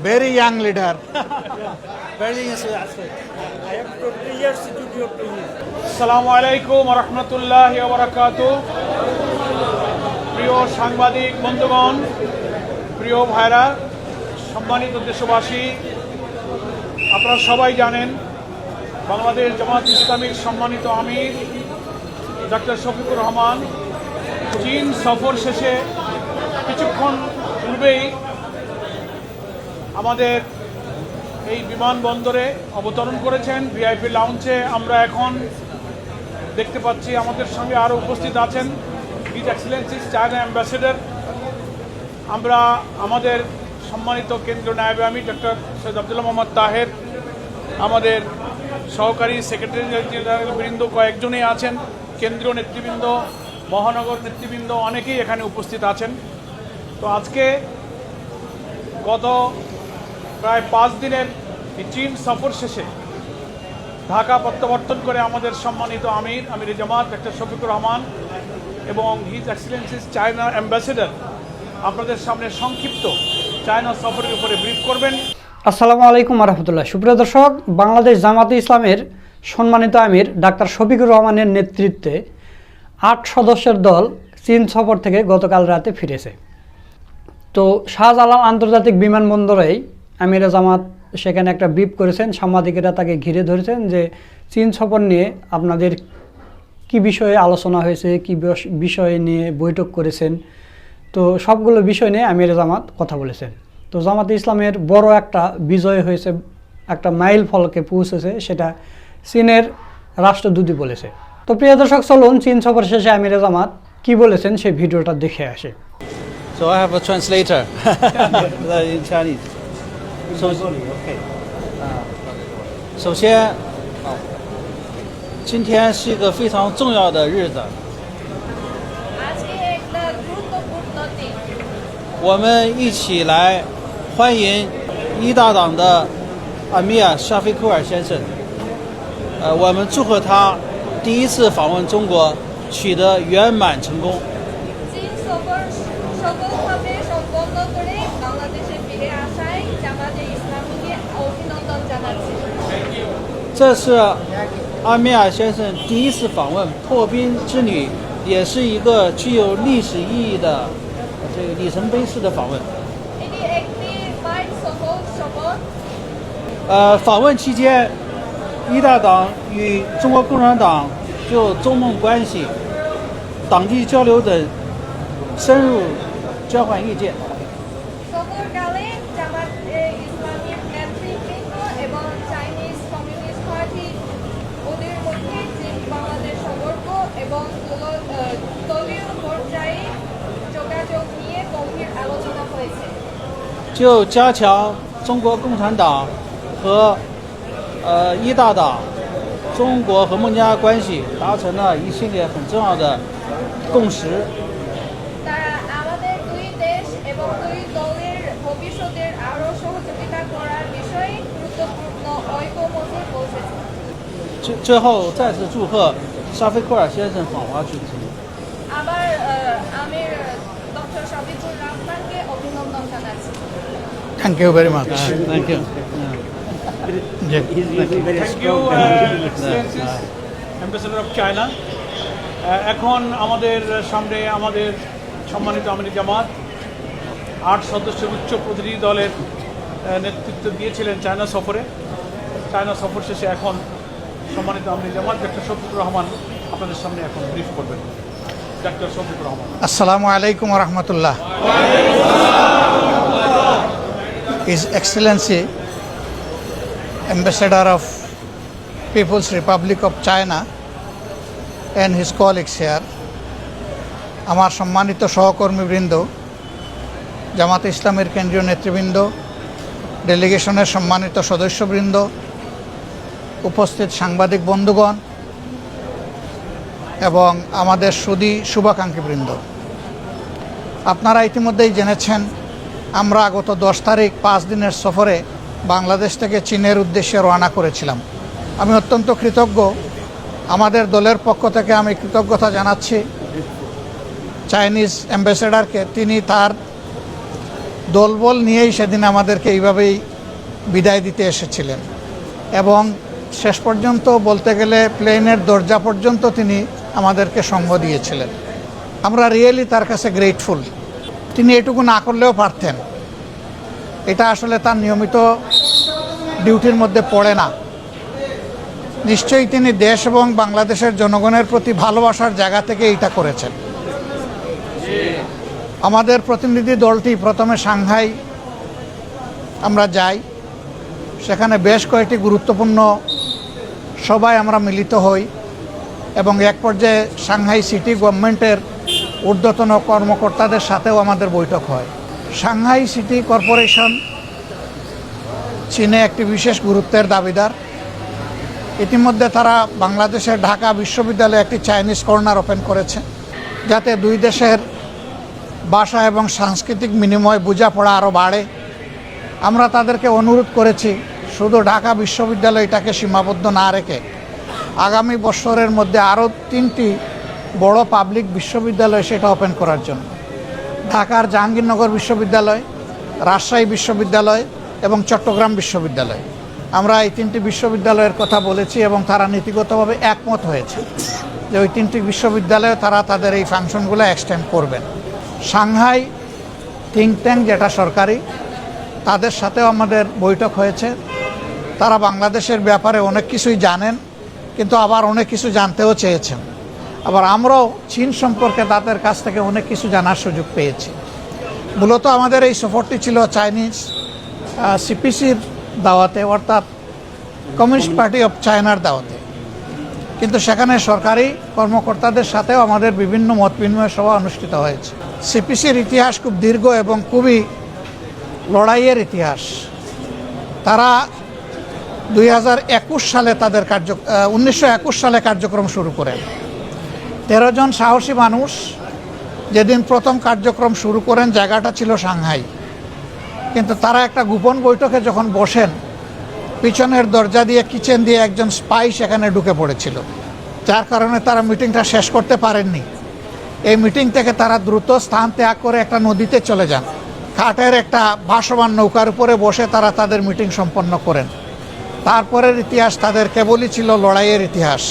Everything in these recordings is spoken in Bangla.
Very young leader. Very enthusiastic. I have 20 years studio to you. আসসালামু আলাইকুম রহমতুল্লাহ বরাকাত প্রিয় সাংবাদিক বন্ধুগণ প্রিয় ভাইরা সম্মানিত দেশবাসী আপনারা সবাই জানেন বাংলাদেশ জামাত ইসলামীর সম্মানিত আমির ডক্টর শফিকুর রহমান, চীন সফর শেষে কিছুক্ষণ পূর্বেই আমাদের এই বিমানবন্দরে অবতরণ করেছেন। ভিআইপি লাউঞ্জে আমরা এখন দেখতে পাচ্ছি আমাদের সঙ্গে আরও উপস্থিত আছেন। হিজ এক্সিলেন্সিস চায়না অ্যাম্বাসেডর আমরা আমাদের সম্মানিত কেন্দ্র নায়বে আমি ডক্টর সৈয়দ আবদুল্লাহ মোহাম্মদ তাহের, আমাদের সহকারী সেক্রেটারি জেনারেল বৃন্দ কয়েকজনই আছেন। কেন্দ্রীয় নেতৃবৃন্দ, মহানগর নেতৃবৃন্দ অনেকেই এখানে উপস্থিত আছেন। তো আজকে গত প্রায় পাঁচ দিনের চীন সফর শেষে ঢাকা প্রত্যাবর্তন করে আমাদের সম্মানিত আমির আমির জামাত ডক্টর শফিকুর রহমান এবং হিজ এক্সিলেন্সিস চায়না অ্যাম্বাসেডর আপনাদের সামনে সংক্ষিপ্ত চায়না সফরের উপরে ব্রিফ করবেন। আসসালামু আলাইকুম রহমতুল্লাহ। সুপ্রিয় দর্শক, বাংলাদেশ জামাতে ইসলামের সম্মানিত আমির, ডাক্তার শফিকুর রহমানের নেতৃত্বে আট সদস্যের দল চীন সফর থেকে গতকাল রাতে ফিরেছে। তো শাহজালাল আন্তর্জাতিক বিমানবন্দরেই আমিরা জামাত সেখানে একটা ব্রিফ করেছেন। সাংবাদিকেরা তাকে ঘিরে ধরেছেন যে চীন সফর নিয়ে আপনাদের কি বিষয়ে আলোচনা হয়েছে, কি বিষ- বিষয় নিয়ে বৈঠক করেছেন। তো সবগুলো বিষয় নিয়ে আমির জামাত কথা বলেছেন। তো জামাতে ইসলামের বড় একটা বিজয় হয়েছে, একটা মাইল ফলকে পৌঁছেছে, সেটা চীনের রাষ্ট্রদূতই বলেছে তো প্রিয় দর্শক চলুন চীন সফর শেষে আমির জামাত কি বলেছেন সেই ভিডিওটা দেখে আসে So I have a translator in Chinese. 首，OK。首先，今天是一个非常重要的日子， আজকে একটা গুরুত্বপূর্ণ দিন 我们一起来欢迎一大党的阿米尔沙菲库尔先生。 呃我们祝贺他第一次访问中国取得圆满成功。这是阿米尔先生第一次访问破冰之旅也是一个具有历史意义的这个里程碑式的访问。呃访问期间一大党与中国共产党就中孟关系党际交流等深入交换意见。就加强中国共产党和呃，一大党中国和孟加拉关系达成了一系列很重要的共识。最最后，再次祝贺沙菲库尔先生访华成功。Thank you very much. Thank you. G. Thank you excellencies ambassador of China এখন আমাদের সামনে আমাদের সম্মানিত আমির জামাত আট সদস্যের উচ্চ প্রতিনিধি দলের নেতৃত্ব দিয়েছিলেন চায়না সফরে চায়না সফর শেষে এখন সম্মানিত আমির জামাত ডক্টর শফিকুর রহমান আপনাদের সামনে এখন ব্রিফ করবেন ডক্টর শফিকুর রহমান আসসালামু আলাইকুম rahmatullah. His Excellency, Ambassador of People's Republic of China and his colleagues here, আমার সম্মানিত সহকর্মীবৃন্দ জামাতে ইসলামের কেন্দ্রীয় নেতৃবৃন্দ ডেলিগেশনের সম্মানিত সদস্যবৃন্দ উপস্থিত সাংবাদিক বন্ধুগণ এবং আমাদের সুদী শুভাকাঙ্ক্ষীবৃন্দ। আপনারা ইতিমধ্যেই জেনেছেন আমরা গত দশ তারিখ পাঁচ দিনের সফরে বাংলাদেশ থেকে চীনের উদ্দেশ্যে রওনা করেছিলাম। আমি অত্যন্ত কৃতজ্ঞ। আমাদের দলের পক্ষ থেকে আমি কৃতজ্ঞতা জানাচ্ছি। চাইনিজ অ্যাম্বাসেডারকে, তিনি তার দলবল নিয়েই সেদিন আমাদেরকে এইভাবেই বিদায় দিতে এসেছিলেন। এবং শেষ পর্যন্ত বলতে গেলে প্লেনের দরজা পর্যন্ত তিনি আমাদেরকে সঙ্গ দিয়েছিলেন। আমরা রিয়েলি তার কাছে গ্রেটফুল তিনি এটুকু না করলেও পারতেন। এটা আসলে তার নিয়মিত ডিউটির মধ্যে পড়ে না। নিশ্চয়ই তিনি দেশ এবং বাংলাদেশের জনগণের প্রতি ভালোবাসার জায়গা থেকে এইটা করেছেন। আমাদের প্রতিনিধি দলটি প্রথমে সাংহাই, আমরা যাই। সেখানে বেশ কয়েকটি গুরুত্বপূর্ণ সবাই আমরা মিলিত হই এবং এক পর্যায়ে সাংহাই সিটি গভর্নমেন্টের ঊর্ধ্বতন কর্মকর্তাদের সাথেও আমাদের বৈঠক হয়। সাংহাই সিটি কর্পোরেশন চীনে একটি বিশেষ গুরুত্বের দাবিদার। ইতিমধ্যে তারা বাংলাদেশের ঢাকা বিশ্ববিদ্যালয়ে একটি চাইনিজ কর্নার ওপেন করেছে, যাতে দুই দেশের ভাষা এবং সাংস্কৃতিক বিনিময় বোঝাপড়া আরও বাড়ে। আমরা তাদেরকে অনুরোধ করেছি, শুধু ঢাকা বিশ্ববিদ্যালয়টাকে সীমাবদ্ধ না রেখে, আগামী বছরের মধ্যে আরও তিনটি বড় পাবলিক বিশ্ববিদ্যালয় সেটা ওপেন করার জন্য। ঢাকার জাহাঙ্গীরনগর বিশ্ববিদ্যালয়, রাজশাহী বিশ্ববিদ্যালয় এবং চট্টগ্রাম বিশ্ববিদ্যালয়। আমরা এই তিনটি বিশ্ববিদ্যালয়ের কথা বলেছি এবং তারা নীতিগতভাবে একমত হয়েছে যে ওই তিনটি বিশ্ববিদ্যালয়ে তারা তাদের এই ফাংশনগুলো এক্সটেন্ড করবেন। সাংহাই থিঙ্ক ট্যাঙ্ক যেটা সরকারি, তাদের সাথেও আমাদের বৈঠক হয়েছে। তারা বাংলাদেশের ব্যাপারে অনেক কিছুই জানেন, কিন্তু আবার অনেক কিছু জানতেও চেয়েছেন। আবার আমরাও চীন সম্পর্কে তাদের কাছ থেকে অনেক কিছু জানার সুযোগ পেয়েছি। মূলত আমাদের এই সফরটি ছিল চাইনিজ সিপিসির দাওয়াতে, অর্থাৎ কমিউনিস্ট পার্টি অফ চায়নার দাওয়াতে। কিন্তু সেখানে সরকারি কর্মকর্তাদের সাথেও আমাদের বিভিন্ন মত বিনিময় সভা অনুষ্ঠিত হয়েছে। সিপিসির ইতিহাস খুব দীর্ঘ এবং খুবই লড়াইয়ের ইতিহাস। তারা দুই হাজার একুশ সালে তাদের কার্য উনিশশো একুশ সালে কার্যক্রম শুরু করেন। তেরো জন সাহসী মানুষ যেদিন প্রথম কার্যক্রম শুরু করেন, জায়গাটা ছিল সাংহাই। কিন্তু তারা একটা গোপন বৈঠকে যখন বসেন, পিছনের দরজা দিয়ে, কিচেন দিয়ে একজন স্পাই সেখানে ঢুকে পড়েছিল। যার কারণে তারা মিটিংটা শেষ করতে পারেননি। এই মিটিং থেকে তারা দ্রুত স্থান ত্যাগ করে একটা নদীতে চলে যান। কাঠের একটা ভাসমান নৌকার উপরে বসে তারা তাদের মিটিং সম্পন্ন করেন। তারপরের ইতিহাস তাদের কেবলই ছিল লড়াইয়ের ইতিহাস।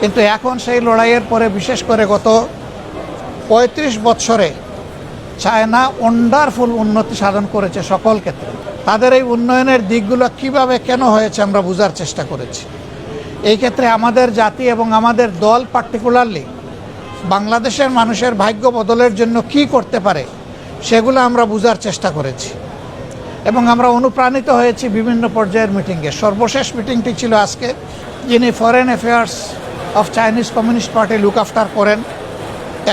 কিন্তু এখন সেই লড়াইয়ের পরে বিশেষ করে গত পঁয়ত্রিশ বৎসরে চায়না ওয়ান্ডারফুল উন্নতি সাধন করেছে সকল ক্ষেত্রে। তাদের এই উন্নয়নের দিকগুলো কীভাবে কেন হয়েছে আমরা বোঝার চেষ্টা করেছি। এই ক্ষেত্রে আমাদের জাতি এবং আমাদের দল পার্টিকুলারলি বাংলাদেশের মানুষের ভাগ্য বদলের জন্য কি করতে পারে সেগুলো আমরা বোঝার চেষ্টা করেছি। এবং আমরা অনুপ্রাণিত হয়েছি বিভিন্ন পর্যায়ের মিটিংয়ে সর্বশেষ মিটিংটি ছিল আজকে। যিনি foreign affairs of Chinese communist party look after করেন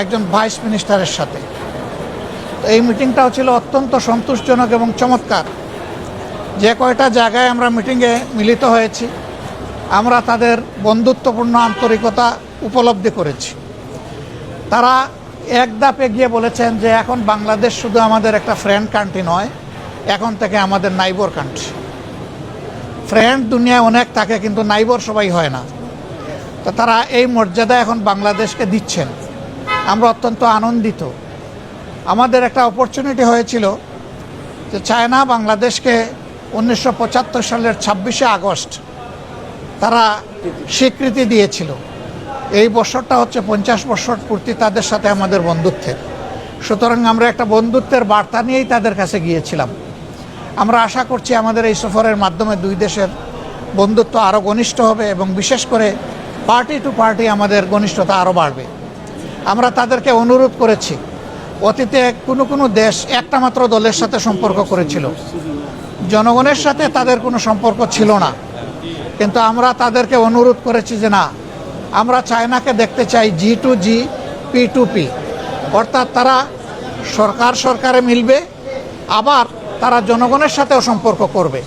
একজন ভাইস মিনিস্টারের সাথে। এই মিটিংটাও ছিল অত্যন্ত সন্তোষজনক এবং চমৎকার। যে কয়টা জায়গায় আমরা মিটিংয়ে মিলিত হয়েছি, আমরা তাদের বন্ধুত্বপূর্ণ আন্তরিকতা উপলব্ধি করেছি। তারা এক ধাপে গিয়ে বলেছেন যে এখন বাংলাদেশ শুধু আমাদের একটা ফ্রেন্ড কান্ট্রি নয়, এখন থেকে আমাদের নাইবর কান্ট্রি ফ্রেন্ড দুনিয়ায় অনেক থাকে, কিন্তু নাইবর সবাই হয় না। তো তারা এই মর্যাদা এখন বাংলাদেশকে দিচ্ছেন। আমরা অত্যন্ত আনন্দিত। আমাদের একটা অপরচুনিটি হয়েছিল যে চায়না বাংলাদেশকে উনিশশো পঁচাত্তর সালের ছাব্বিশে আগস্ট তারা স্বীকৃতি দিয়েছিল। এই বছরটা হচ্ছে পঞ্চাশ বছর পূর্তি তাদের সাথে আমাদের বন্ধুত্বের। সুতরাং আমরা একটা বন্ধুত্বের বার্তা নিয়েই তাদের কাছে গিয়েছিলাম। আমরা আশা করছি আমাদের এই সফরের মাধ্যমে দুই দেশের বন্ধুত্ব আরও ঘনিষ্ঠ হবে এবং বিশেষ করে পার্টি টু পার্টি আমাদের ঘনিষ্ঠতা আরও বাড়বে। আমরা তাদেরকে অনুরোধ করেছি, অতীতে কোনো কোনো দেশ একটা মাত্র দলের সাথে সম্পর্ক করেছিল। জনগণের সাথে তাদের কোনো সম্পর্ক ছিল না। কিন্তু আমরা তাদেরকে অনুরোধ করেছি যে না, আমরা চায়নাকে দেখতে চাই G two G P two P অর্থাৎ তারা সরকার সরকারে মিলবে, আবার তারা জনগণের সাথেও সম্পর্ক করবে।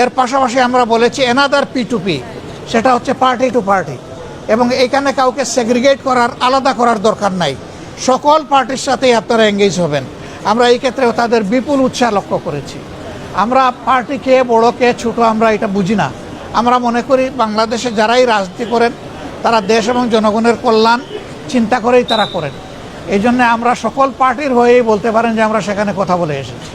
এর পাশাপাশি আমরা বলেছি এনাদার পি টু পি সেটা হচ্ছে পার্টি টু পার্টি এবং এইখানে কাউকে সেগ্রিগেট করার, আলাদা করার দরকার নাই। সকল পার্টির সাথেই আপনারা এঙ্গেজ হবেন। আমরা এই ক্ষেত্রেও তাদের বিপুল উৎসাহ লক্ষ্য করেছি। আমরা পার্টি কে বড়, কে ছোটো আমরা এটা বুঝি না। আমরা মনে করি বাংলাদেশে যারাই রাজনীতি করেন, তারা দেশ এবং জনগণের কল্যাণ চিন্তা করেই তারা করেন। এই জন্য আমরা সকল পার্টির হয়েই বলতে পারেন যে আমরা সেখানে কথা বলে এসেছি।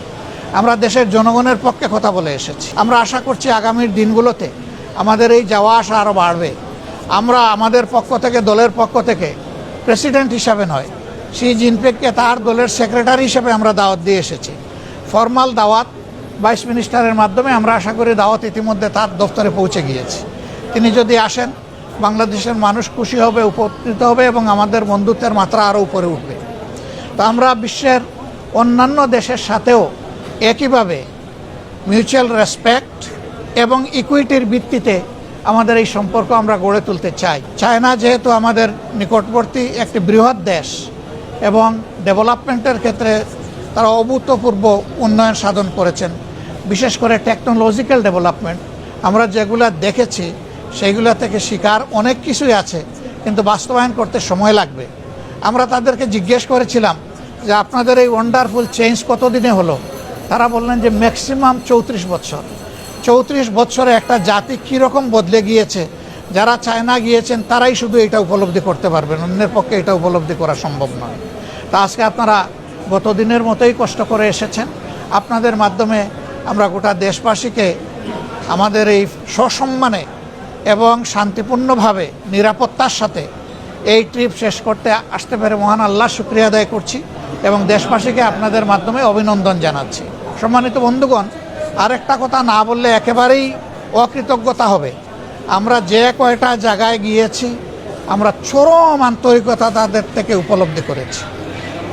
আমরা দেশের জনগণের পক্ষে কথা বলে এসেছি। আমরা আশা করছি আগামীর দিনগুলোতে আমাদের এই যাওয়া আসা আরও বাড়বে। আমরা আমাদের পক্ষ থেকে, দলের পক্ষ থেকে প্রেসিডেন্ট হিসাবে নয়, শি জিনপিংকে তার দলের সেক্রেটারি হিসেবে আমরা দাওয়াত দিয়ে এসেছি। ফর্মাল দাওয়াত ভাইস মিনিস্টারের মাধ্যমে আমরা আশা করি দাওয়াত ইতিমধ্যে তার দপ্তরে পৌঁছে গিয়েছে। তিনি যদি আসেন, বাংলাদেশের মানুষ খুশি হবে, উপকৃত হবে এবং আমাদের বন্ধুত্বের মাত্রা আরও উপরে উঠবে। তা আমরা বিশ্বের অন্যান্য দেশের সাথেও একইভাবে মিউচুয়াল রেসপেক্ট এবং ইকুইটির ভিত্তিতে আমাদের এই সম্পর্ক আমরা গড়ে তুলতে চাই। চায়না যেহেতু আমাদের নিকটবর্তী একটি বৃহৎ দেশ এবং ডেভেলপমেন্টের ক্ষেত্রে তারা অভূতপূর্ব উন্নয়ন সাধন করেছেন, বিশেষ করে টেকনোলজিক্যাল ডেভেলপমেন্ট আমরা যেগুলো দেখেছি, সেইগুলো থেকে শিকার অনেক কিছুই আছে, কিন্তু বাস্তবায়ন করতে সময় লাগবে। আমরা তাদেরকে জিজ্ঞেস করেছিলাম যে, আপনাদের এই ওয়ান্ডারফুল চেঞ্জ কতদিনে হলো? তারা বললেন যে ম্যাক্সিমাম চৌত্রিশ বছর। চৌত্রিশ বছরে একটা জাতি কীরকম বদলে গিয়েছে? যারা চায়না গিয়েছেন, তারাই শুধু এটা উপলব্ধি করতে পারবেন। অন্যের পক্ষে এটা উপলব্ধি করা সম্ভব নয়। তা আজকে আপনারা গত দিনের মতোই কষ্ট করে এসেছেন। আপনাদের মাধ্যমে আমরা গোটা দেশবাসীকে আমাদের এই সসম্মানে এবং শান্তিপূর্ণভাবে নিরাপত্তার সাথে এই ট্রিপ শেষ করতে আসতে পেরে মহান আল্লাহ শুক্রিয়া আদায় করছি এবং দেশবাসীকে আপনাদের মাধ্যমে অভিনন্দন জানাচ্ছি। সম্মানিত বন্ধুগণ আরেকটা কথা না বললে একেবারেই অকৃতজ্ঞতা হবে। আমরা যে কয়টা জায়গায় গিয়েছি, আমরা চরম আন্তরিকতা তাদের থেকে উপলব্ধি করেছি।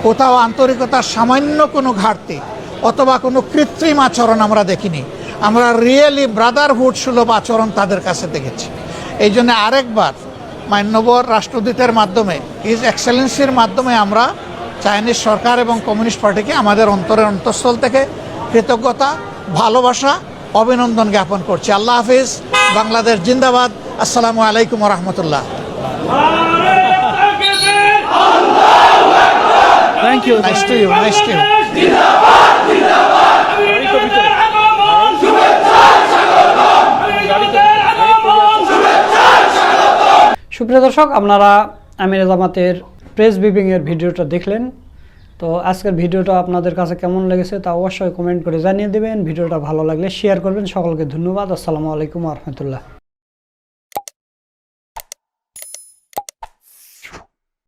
কোথাও আন্তরিকতার সামান্য কোনো ঘাটতি অথবা কোনো কৃত্রিম আচরণ আমরা দেখিনি। আমরা রিয়েলি ব্রাদারহুড সুলভ আচরণ তাদের কাছে দেখেছি। এই জন্য আরেকবার মান্যবর রাষ্ট্রদূতের মাধ্যমে ইজ এক্সেলেন্সির মাধ্যমে আমরা চাইনিজ সরকার এবং কমিউনিস্ট পার্টিকে আমাদের অন্তরের অন্তঃস্থল থেকে কৃতজ্ঞতা ভালোবাসা অভিনন্দন জ্ঞাপন করছি। আল্লাহ হাফিজ বাংলাদেশ জিন্দাবাদ। আসসালামু আলাইকুম রহমতুল্লাহ। Thank you nice to you nice to you সুপ্রিয় দর্শক আপনারা আমির জামাতের প্রেস ব্রিফিংয়ের ভিডিওটা দেখলেন। তো আজকের ভিডিওটা আপনাদের কাছে কেমন লেগেছে তা অবশ্যই কমেন্ট করে জানিয়ে দেবেন। ভিডিওটা ভালো লাগলে শেয়ার করবেন। সকলকে ধন্যবাদ। আসসালামু আলাইকুম রহমতুল্লাহ।